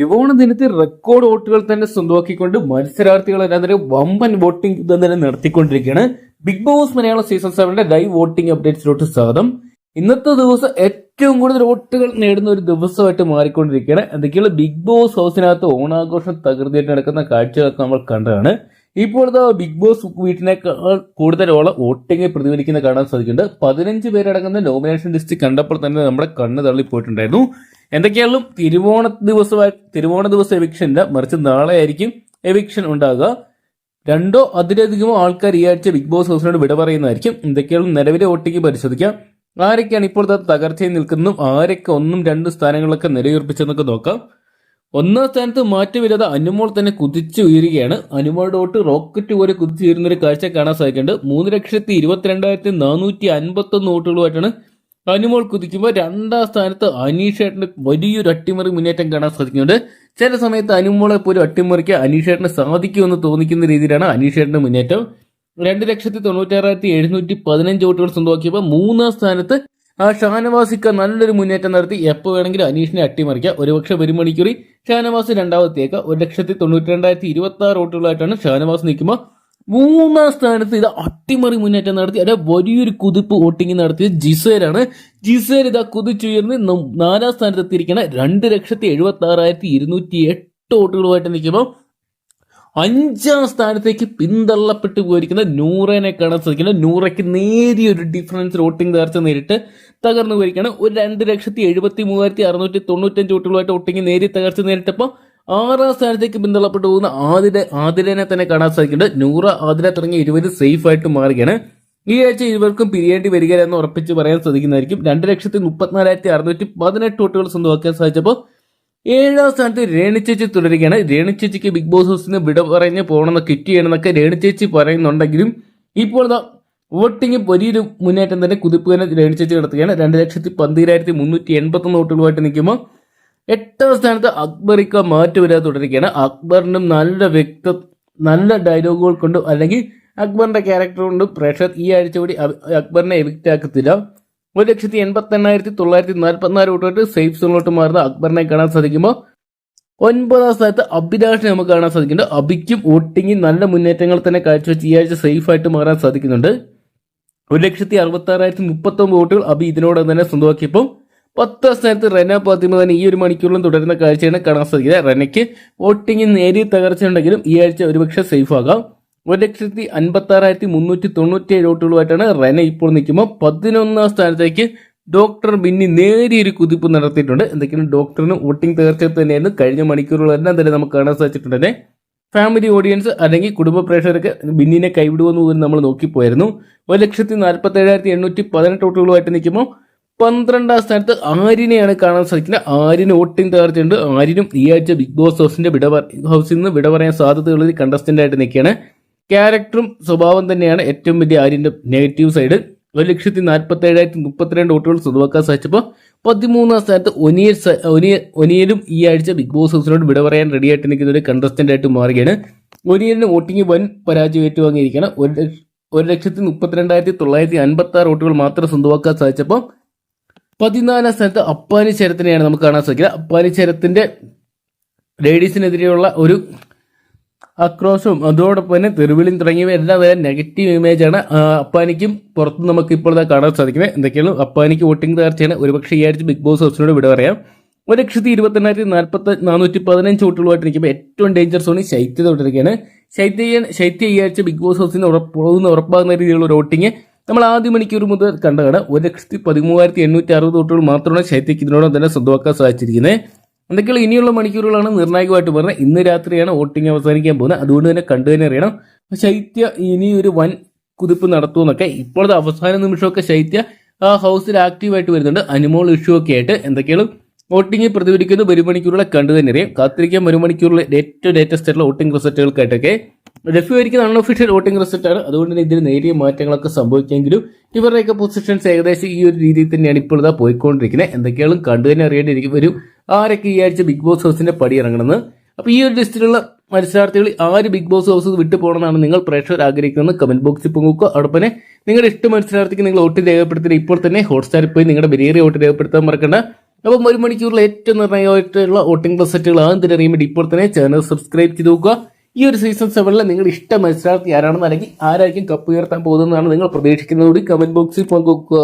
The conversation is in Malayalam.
വിവോണ ദിനത്തിൽ റെക്കോർഡ് വോട്ടുകൾ തന്നെ സ്വന്തമാക്കിക്കൊണ്ട് മത്സരാർത്ഥികൾ എല്ലാവരും വമ്പൻ വോട്ടിംഗ് യുദ്ധം തന്നെ നടത്തിക്കൊണ്ടിരിക്കുകയാണ് ബിഗ് ബോസ് മലയാളം സീസൺ സെവന്റെ ലൈവ് വോട്ടിംഗ് അപ്ഡേറ്റ്സിലോട്ട് സ്വാഗതം. ഇന്നത്തെ ദിവസം ഏറ്റവും കൂടുതൽ വോട്ടുകൾ നേടുന്ന ഒരു ദിവസമായിട്ട് മാറിക്കൊണ്ടിരിക്കുകയാണ്. എന്തൊക്കെയുള്ള ബിഗ് ബോസ് ഹൗസിനകത്ത് ഓണാഘോഷം തകൃതിയായിട്ട് നടക്കുന്ന കാഴ്ചകളൊക്കെ നമ്മൾ കണ്ടതാണ്. ഇപ്പോൾ ഇതാ ബിഗ് ബോസ് വീട്ടിനേക്കാൾ കൂടുതലുള്ള വോട്ടിംഗ് പ്രതിഫലിക്കുന്ന കാണാൻ സാധിക്കുന്നുണ്ട്. പതിനഞ്ച് പേരടങ്ങുന്ന നോമിനേഷൻ ലിസ്റ്റ് കണ്ടപ്പോൾ തന്നെ നമ്മുടെ കണ്ണ് തള്ളിപ്പോയിട്ടുണ്ടായിരുന്നു എന്തൊക്കെയാണെങ്കിലും തിരുവോണ ദിവസമായി തിരുവോണ ദിവസം എവിക്ഷൻ ഇല്ല മറിച്ച് നാളെ ആയിരിക്കും എവിക്ഷൻ ഉണ്ടാകുക രണ്ടോ അതിലധികമോ ആൾക്കാർ ഈ ആഴ്ച ബിഗ് ബോസ് ഹൗസിനോട് വിട പറയുന്നതായിരിക്കും. എന്തൊക്കെയാണ് നിലവിലെ വോട്ടിംഗ് പരിശോധിക്കാം. ആരൊക്കെയാണ് ഇപ്പോഴത്തെ തകർച്ചയിൽ നിൽക്കുന്നതും ആരൊക്കെ ഒന്നും രണ്ടും സ്ഥാനങ്ങളൊക്കെ നിലയുറപ്പിച്ചെന്നൊക്കെ നോക്കാം. ഒന്നാം സ്ഥാനത്ത് മാറ്റമില്ലാതെ അനുമോൾ തന്നെ കുതിച്ചു ഉയരുകയാണ്. അനുമോളുടെ വോട്ട് റോക്കറ്റ് പോലെ കുതിച്ചു ഉയരുന്ന ഒരു കാഴ്ച കാണാൻ സാധിക്കുന്നുണ്ട്. മൂന്ന് ലക്ഷത്തി ഇരുപത്തിരണ്ടായിരത്തി നാനൂറ്റി അൻപത്തി ഒന്ന് വോട്ടുകളുമായിട്ടാണ് അനുമോൾ കുതിക്കുമ്പോൾ രണ്ടാം സ്ഥാനത്ത് അനീഷേട്ടന് വലിയൊരു അട്ടിമറി മുന്നേറ്റം കാണാൻ സാധിക്കുന്നുണ്ട്. ചില സമയത്ത് അനുമോളെ പോലും അനീഷ് അനീഷേട്ടന് സാധിക്കുമെന്ന് തോന്നിക്കുന്ന രീതിയിലാണ് അനീഷേട്ടന്റെ മുന്നേറ്റം. രണ്ട് ലക്ഷത്തി തൊണ്ണൂറ്റാറായിരത്തി എഴുന്നൂറ്റി പതിനഞ്ച് വോട്ടുകൾ സ്വന്തമാക്കിയപ്പോൾ മൂന്നാം സ്ഥാനത്ത് ആ ഷാനവാസിക്ക നല്ലൊരു മുന്നേറ്റം നടത്തി. എപ്പോൾ വേണമെങ്കിലും അനീഷിനെ അട്ടിമറിക്കുക ഒരുപക്ഷെ ഒരു മണിക്കൂറി ഷാനവാസ് രണ്ടാമത്തേക്ക് ഒരു ലക്ഷത്തി തൊണ്ണൂറ്റി രണ്ടായിരത്തി ഇരുപത്തി ആറ് വോട്ടുകളായിട്ടാണ് ഷാനവാസ് നിൽക്കുമ്പോൾ മൂന്നാം സ്ഥാനത്ത് ഇത് അട്ടിമറി മുന്നേറ്റം നടത്തി. അല്ലെ വലിയൊരു കുതിപ്പ് വോട്ടിംഗ് നടത്തിയത് ജിസേലാണ്. ജിസേൽ ഇതാ കുതിച്ചുയർന്ന് നാലാം സ്ഥാനത്ത് എത്തിയിരിക്കുന്ന രണ്ട് ലക്ഷത്തി എഴുപത്തി ആറായിരത്തി ഇരുന്നൂറ്റി എട്ട് വോട്ടുകളുമായിട്ട് നിൽക്കുമ്പോൾ അഞ്ചാം സ്ഥാനത്തേക്ക് പിന്തള്ളപ്പെട്ടു പോയിരിക്കുന്ന നൂറനെ കാണാൻ സാധിക്കുന്നത് നൂറയ്ക്ക് നേരിയൊരു ഡിഫറൻസ് വോട്ടിംഗ് തകർച്ച നേരിട്ട് തകർന്നു പോയിരിക്കുകയാണ്. ഒരു രണ്ട് ലക്ഷത്തി എഴുപത്തി മൂവായിരത്തി അറുന്നൂറ്റി തൊണ്ണൂറ്റഞ്ച് വോട്ടുകളുമായിട്ട് വോട്ടിംഗ് നേരി തകർച്ച നേരിട്ടപ്പോൾ ആറാം സ്ഥാനത്തേക്ക് പിന്തള്ളപ്പെട്ടു പോകുന്ന ആതിര ആതിരനെ തന്നെ കാണാൻ സാധിക്കുന്നുണ്ട്. നൂറ ആതിര തുടങ്ങിയ ഇരുപത് സേഫ് ആയിട്ട് മാറുകയാണ്. ഈ ആഴ്ച ഇരുവർക്കും പിരിയേണ്ടി വരിക എന്ന് ഉറപ്പിച്ച് പറയാൻ സാധിക്കുന്നതായിരിക്കും. രണ്ട് ലക്ഷത്തി മുപ്പത്തിനാലായിരത്തി അറുന്നൂറ്റി പതിനെട്ട് വോട്ടുകൾ സ്വന്തമാക്കാൻ സാധിച്ചപ്പോൾ ഏഴാം സ്ഥാനത്ത് രേണുചേച്ചി തുടരുകയാണ്. രേണുചേച്ചിക്ക് ബിഗ് ബോസ് ഹൗസിന് വിട പറഞ്ഞ് പോകണമെന്ന് കിറ്റ് ചെയ്യണമെന്നൊക്കെ രേണുചേച്ചി പറയുന്നുണ്ടെങ്കിലും ഇപ്പോൾ വോട്ടിംഗ് വലിയൊരു മുന്നേറ്റം തന്നെ കുതിപ്പ് തന്നെ രേണുചേച്ചി നടത്തുകയാണ്. രണ്ട് ലക്ഷത്തി പന്തിരായിരത്തി മുന്നൂറ്റി എൺപത്തൊന്ന് വോട്ടുകളുമായിട്ട് നിൽക്കുമ്പോൾ എട്ടാം സ്ഥാനത്ത് അക്ബറിക്ക മാറ്റം വരാതെ തുടരുകയാണ്. അക്ബറിനും നല്ല വ്യക്ത നല്ല ഡയലോഗുകൾ കൊണ്ടും അല്ലെങ്കിൽ അക്ബറിന്റെ ക്യാരക്ടർ കൊണ്ടും പ്രേക്ഷകർ ഈ ആഴ്ച കൂടി അക്ബറിനെ എവിക്റ്റ് ആക്കത്തില്ല. ഒരു ലക്ഷത്തി എൺപത്തി എണ്ണായിരത്തി തൊള്ളായിരത്തി നാൽപ്പത്തിനാല് വോട്ടുമായിട്ട് സേഫ് സോണിലോട്ട് മാറുന്ന അക്ബറിനെ കാണാൻ സാധിക്കുമ്പോൾ ഒൻപതാം സ്ഥാനത്ത് അഭിലാഷിനെ നമുക്ക് കാണാൻ സാധിക്കുന്നുണ്ട്. അബിക്കും വോട്ടിങ്ങിൽ നല്ല മുന്നേറ്റങ്ങൾ തന്നെ കാഴ്ചവെച്ച് ഈ ആഴ്ച സേഫ് ആയിട്ട് മാറാൻ സാധിക്കുന്നുണ്ട്. ഒരു ലക്ഷത്തി അറുപത്തി ആറായിരത്തി മുപ്പത്തൊമ്പത് വോട്ടുകൾ അബി ഇതിനോട് തന്നെ സ്വന്തമാക്കിയപ്പോൾ പത്താം സ്ഥാനത്ത് റെന ഫാത്തിമ തന്നെ ഈ ഒരു മണിക്കൂറിലും തുടരുന്ന കാഴ്ചയാണ് കാണാൻ സാധിക്കുന്നത്. റെനയ്ക്ക് വോട്ടിങ്ങിൽ നേരിയ തകർച്ച ഉണ്ടെങ്കിലും ഈ ആഴ്ച ഒരുപക്ഷെ സേഫ് ആകാം. ഒരു ലക്ഷത്തി അൻപത്തി ആറായിരത്തി മുന്നൂറ്റി തൊണ്ണൂറ്റി ഏഴ് വോട്ടുകളുമായിട്ടാണ് റെന ഇപ്പോൾ നിൽക്കുമ്പോൾ പതിനൊന്നാം സ്ഥാനത്തേക്ക് ഡോക്ടർ ബിന്നി നേരിയൊരു കുതിപ്പ് നടത്തിയിട്ടുണ്ട്. എന്തൊക്കെയാണ് ഡോക്ടറിന് വോട്ടിംഗ് തകർച്ച തന്നെയായിരുന്നു. കഴിഞ്ഞ മണിക്കൂറുകളെല്ലാം തന്നെ നമുക്ക് കാണാൻ സാധിച്ചിട്ടുണ്ട് ഫാമിലി ഓഡിയൻസ് അല്ലെങ്കിൽ കുടുംബ പ്രേക്ഷകർക്ക് ബിന്നിനെ കൈവിടുമെന്ന് പോലും നമ്മൾ നോക്കിപ്പോയിരുന്നു ഒരു ലക്ഷത്തി നാൽപ്പത്തി ഏഴായിരത്തി എണ്ണൂറ്റി പതിനെട്ട് വോട്ടുകളുമായിട്ട് നിൽക്കുമ്പോൾ പന്ത്രണ്ടാം സ്ഥാനത്ത് ആര്യനെയാണ് കാണാൻ സാധിക്കുന്നത്. ആര്യന് വോട്ടിംഗ് തകർച്ചയുണ്ട്. ആര്യനും ഈ ആഴ്ച ബിഗ് ബോസ് ഹൗസിന്റെ വിട ഹൗസിൽ നിന്ന് വിട പറയാൻ സാധ്യതയുള്ള കണ്ടസ്റ്റന്റ് ആയിട്ട് നിൽക്കുകയാണ്. ക്യാരക്ടറും സ്വഭാവം തന്നെയാണ് ഏറ്റവും വലിയ ആര്യന്റെ നെഗറ്റീവ് സൈഡ്. ഒരു ലക്ഷത്തി നാൽപ്പത്തി ഏഴായിരത്തി മുപ്പത്തിരണ്ട് വോട്ടുകൾ സ്വന്തമാക്കാൻ സാധിച്ചപ്പോൾ പതിമൂന്നാം സ്ഥാനത്ത് ഒനിയൽ ഒനിയ- ഒനിയലും ഈ ആഴ്ച ബിഗ് ബോസ് ഹൗസിനോട് വിട പറയാൻ റെഡി ആയിട്ട് നിൽക്കുന്ന ഒരു കണ്ടസ്റ്റന്റ് ആയിട്ട് മാറുകയാണ്. ഒനിയലിന് വോട്ടിംഗ് വൻ പരാജയം ഏറ്റുവാങ്ങിയിരിക്കുകയാണ്. ഒരു ഒരു ലക്ഷത്തി മുപ്പത്തിരണ്ടായിരത്തി തൊള്ളായിരത്തി അൻപത്തി ആറ് വോട്ടുകൾ മാത്രം സ്വന്തമാക്കാൻ സാധിച്ചപ്പോൾ പതിനാലാം സ്ഥാനത്ത് അപ്പാനി ചരത്തിനെയാണ് നമുക്ക് കാണാൻ സാധിക്കുക. അപ്പാനി ചരത്തിന്റെ ലേഡീസിനെതിരെയുള്ള ഒരു ആക്രോശവും അതോടൊപ്പം തന്നെ തെരുവിളിയും തുടങ്ങിയവ എല്ലാം വരെ നെഗറ്റീവ് ആണ്. അപ്പാനിക്കും പുറത്ത് നമുക്ക് ഇപ്പോൾ ദാ കാണാൻ സാധിക്കുന്നത്. എന്തൊക്കെയാണ്? അപ്പാനിക്ക് വോട്ടിംഗ് തകർച്ചയാണ്. ഒരുപക്ഷെ ഈ ആഴ്ച ബിഗ് ബോസ് ഹൗസിനോട് വിട പറയാം. ഒരു ലക്ഷത്തി ഇരുപത്തെണ്ണായിരത്തി നാൽപ്പത്തി നാനൂറ്റി പതിനഞ്ച് വോട്ടുകളുമായിട്ട് നിൽക്കുമ്പോൾ ഏറ്റവും ഡേഞ്ചർ സോണി ശൈത്യ തുടരുകയാണ് ശൈത്യ ശൈത്യ ഈ ആഴ്ച ബിഗ് ബോസ് ഹൗസിന് ഉറപ്പുന്ന പോകുന്ന ഉറപ്പാകുന്ന രീതിയിലുള്ള ഒരു വോട്ടിംഗ്. നമ്മൾ ആദ്യ മണിക്കൂർ മുതൽ കണ്ടതാണ് ഒരു ലക്ഷത്തി പതിമൂവായിരത്തി എണ്ണൂറ്റി അറുപത് വോട്ടുകൾ മാത്രമാണ് ശൈത്യക്ക് ഇതിനോടൊപ്പം തന്നെ സ്വന്തമാക്കാൻ സാധിച്ചിരിക്കുന്നത്. എന്തൊക്കെയാണ് ഇനിയുള്ള മണിക്കൂറുകളാണ് നിർണായകമായിട്ട് പറഞ്ഞത്. ഇന്ന് രാത്രിയാണ് വോട്ടിംഗ് അവസാനിക്കാൻ പോകുന്നത്. അതുകൊണ്ട് തന്നെ കണ്ടു തന്നെ അറിയണം. ശൈത്യ ഇനി ഒരു വൻ കുതിപ്പ് നടത്തുമെന്നൊക്കെ ഇപ്പോഴത്തെ അവസാന നിമിഷമൊക്കെ ശൈത്യ ആ ഹൗസിൽ ആക്റ്റീവായിട്ട് വരുന്നുണ്ട്. അനിമോൾ ഇഷ്യൂ ഒക്കെ ആയിട്ട് എന്തൊക്കെയാണ്? വോട്ടിംഗ് പ്രതിഫലിക്കുന്ന ഒരു മണിക്കൂറുകളെ കണ്ടു തന്നെ അറിയാം. കാത്തിരിക്കാൻ ഒരു മണിക്കൂറിലെ ഏറ്റവും ലേറ്റസ്റ്റ് ആയിട്ടുള്ള വോട്ടിംഗ് റിസൾട്ടുകൾക്കായിട്ടൊക്കെ. ലഭ്യ ആയിരിക്കുന്ന അൺഒഫീഷ്യൽ വോട്ടിംഗ് റിസൾട്ടാണ്. അതുകൊണ്ട് തന്നെ ഇതിൽ നേരിയ മാറ്റങ്ങളൊക്കെ സംഭവിക്കുമെങ്കിലും ഇവരുടെയൊക്കെ പൊസിഷൻസ് ഏകദേശം ഈ ഒരു രീതിയിൽ തന്നെയാണ് ഇപ്പോൾ ഇതാ പോയിക്കൊണ്ടിരിക്കുന്നത്. എന്തൊക്കെയാണ് കണ്ടു തന്നെ അറിയേണ്ടിയിരിക്കും. വരും ആരൊക്കെ ഈ ആഴ്ച ബിഗ് ബോസ് ഹൗസിന്റെ പടി ഇറങ്ങണമെന്ന്? അപ്പോൾ ഈ ഒരു ലിസ്റ്റിലുള്ള മത്സരാർത്ഥികൾ ആര് ബിഗ് ബോസ് ഹൗസ് വിട്ടു പോകണമെന്നാണ് നിങ്ങൾ പ്രേക്ഷകർ ആഗ്രഹിക്കുന്നത് കമന്റ് ബോക്സിൽ പങ്കുവെക്കുക അതോടൊപ്പം നിങ്ങളുടെ ഇഷ്ട മത്സരാർത്ഥിക്ക് നിങ്ങൾ വോട്ട് രേഖപ്പെടുത്തി ഇപ്പോൾ തന്നെ ഹോട്ട്സ്റ്റാറിൽ പോയി നിങ്ങളുടെ വിലയേറിയ വോട്ട് രേഖപ്പെടുത്താൻ മറക്കണ്ട. അപ്പം ഒരു മണിക്കൂറിൽ ഏറ്റവും നിർണയമായിട്ടുള്ള വോട്ടിംഗ് റിസൾട്ടുകൾ ആദ്യം തന്നെ ഇപ്പോൾ തന്നെ ചാനൽ സബ്സ്ക്രൈബ് ചെയ്ത് നോക്കുക. ഈ ഒരു സീസൺ സെവനിൽ നിങ്ങളുടെ ഇഷ്ട മത്സരാർത്ഥി ആരാണെന്ന് അല്ലെങ്കിൽ ആരായിരിക്കും കപ്പ് ഉയർത്താൻ പോകുന്നതെന്നാണ് നിങ്ങൾ പ്രതീക്ഷിക്കുന്നതുകൂടി കമന്റ് ബോക്സിൽ പങ്കുവെക്കുക.